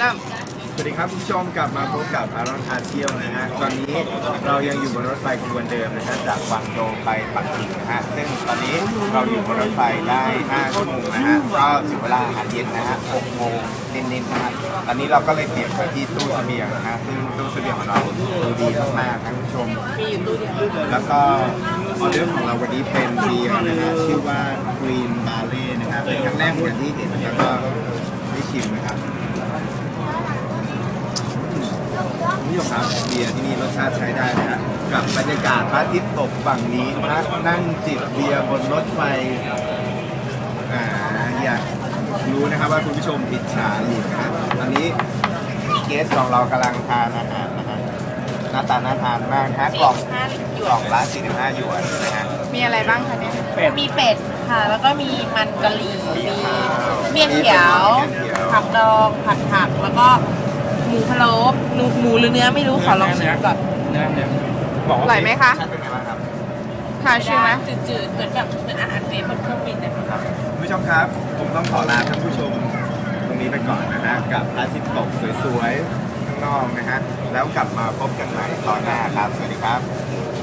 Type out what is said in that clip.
เริ่มสวัสดีครับคุณผู้ชมกลับมาพบกับอารอนพาเที่ยวนะฮะตอนนี้เรายังอยู่บนรถไฟขบวนเดิมนะฮะจากวังโดงไปปักกิ่งนะฮะซึ่งตอนนี้เราอยู่บนรถไฟได้5ชั่วโมงนะฮะก็ถึงเวลาอาหารเย็นนะฮะ6โมงนิดๆนะฮะตอนนี้เราก็เลยเปลี่ยนไปที่ตู้เสบียงนะฮะซึ่งตู้เสบียงของเราดูดีมากๆนะคุณผู้ชม แล้วก็ออเดอร์ของเราวันนี้เป็นเบียร์นะฮะชื่อว่า Green b a r l e นะครับเป็นครั้งแรกเหมือนที่เห็นแล้วก็ได้ชิมนะครับคุณผู้ช มครับเบียร์ที่นี่รสชาติใช้ได้นะฮะกับบรรยากาศพระอาทิตย์ตกฝั่งนี้นะนั่งจิบเบียร์บนรถไฟอ่าอยากรู้นะครับว่าคุณผู้ชมอิจฉาอยู่นะฮะตอนนี้เกสของเรากำลังทานอาหารนะฮะหน้าตาน่าทานมากนะฮะกล่องห้าหยกวล่อนงละ45หยวนนะฮะ มีอะไรบ้างคะเนี่ยมีเป็ดค่ะ แล้วก็มีมันกะหรี่มีเมี่ยงเขียวผักดองผัดผัก แล้วก็ หมูพะโล้หมูหมูหรือเนื้อไม่รู้ขอลองชิมก่อนเนื้อเนี่ยบอกอว่าร่อยไหมคะ ชัดเป็นไงบ้างครับทานชื่อไหมจืดๆ เหมือนแบบเหมือนอาหารเวฟบนเครื่องบินนะครับคุณผู้ชมครับ ผมต้องขอลาท่านผู้ชมตรงนี้ไปก่อนนะฮะ กับพระอาทิตย์ตกสวยๆ ข้างนอกนะฮะ แล้วกลับมาพบกันใหม่ตอนหน้าครับ สวัสดีครับอืม